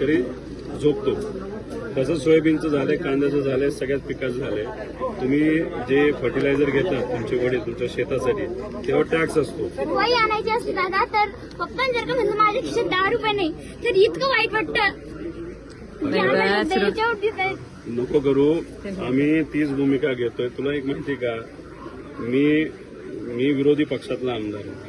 शेतकरी झोपतो. तसंच सोयाबीनचं झालंय कांद्याचं झालंय सगळ्याच पिकाचं झालंय. तुम्ही जे फर्टिलायझर घेतात तुमचे वडील तुमच्या शेतासाठी तेव्हा टॅक्स असतो. वही आणायची असते दादा तर पप्पा जर का म्हणलं माझ्या खिशात दहा रुपये नाही तर इतकं वाईट वाटतं. म्हणजे नको करू आम्ही तीच भूमिका घेतोय. तुला एक माहिती का? मी मी विरोधी पक्षातला आमदार आहे.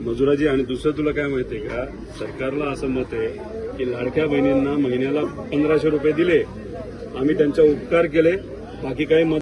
मजुराजी आणि दुसरं तुला काय माहितीये का? सरकारला असं मत आहे की लाडक्या बहिणींना महिन्याला पंधराशे रुपये दिले. आम्ही त्यांचा उपकार केले. बाकी काही